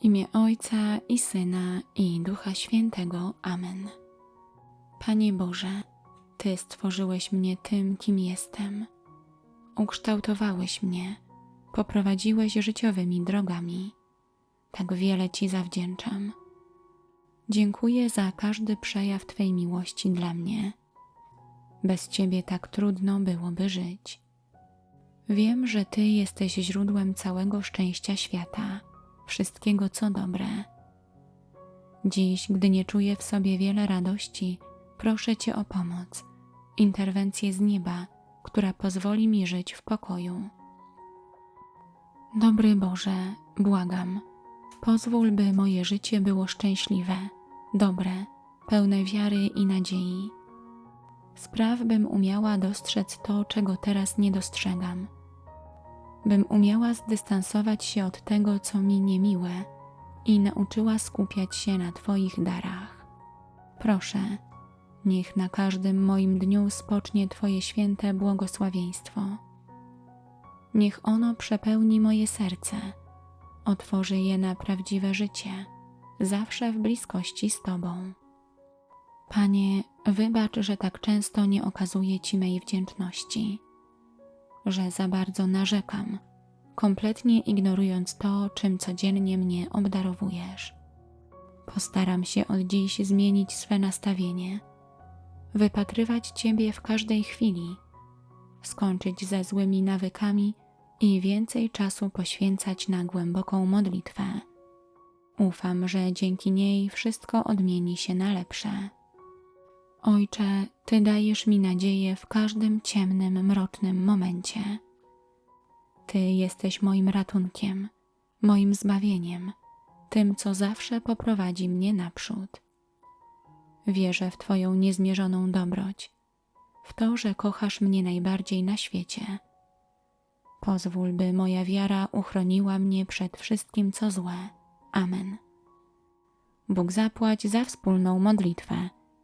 W imię Ojca i Syna i Ducha Świętego. Amen. Panie Boże, Ty stworzyłeś mnie tym, kim jestem. Ukształtowałeś mnie, poprowadziłeś życiowymi drogami. Tak wiele Ci zawdzięczam. Dziękuję za każdy przejaw Twej miłości dla mnie. Bez Ciebie tak trudno byłoby żyć. Wiem, że Ty jesteś źródłem całego szczęścia świata, wszystkiego co dobre. Dziś, gdy nie czuję w sobie wiele radości, proszę Cię o pomoc, interwencję z nieba, która pozwoli mi żyć w pokoju. Dobry Boże, błagam, pozwól, by moje życie było szczęśliwe, dobre, pełne wiary i nadziei. Spraw, bym umiała dostrzec to, czego teraz nie dostrzegam. Bym umiała zdystansować się od tego, co mi niemiłe i nauczyła skupiać się na Twoich darach. Proszę, niech na każdym moim dniu spocznie Twoje święte błogosławieństwo. Niech ono przepełni moje serce, otworzy je na prawdziwe życie, zawsze w bliskości z Tobą. Panie, wybacz, że tak często nie okazuję Ci mej wdzięczności, że za bardzo narzekam, kompletnie ignorując to, czym codziennie mnie obdarowujesz. Postaram się od dziś zmienić swe nastawienie, wypatrywać Ciebie w każdej chwili, skończyć ze złymi nawykami i więcej czasu poświęcać na głęboką modlitwę. Ufam, że dzięki niej wszystko odmieni się na lepsze. Ojcze, Ty dajesz mi nadzieję w każdym ciemnym, mrocznym momencie. Ty jesteś moim ratunkiem, moim zbawieniem, tym, co zawsze poprowadzi mnie naprzód. Wierzę w Twoją niezmierzoną dobroć, w to, że kochasz mnie najbardziej na świecie. Pozwól, by moja wiara uchroniła mnie przed wszystkim, co złe. Amen. Bóg zapłać za wspólną modlitwę.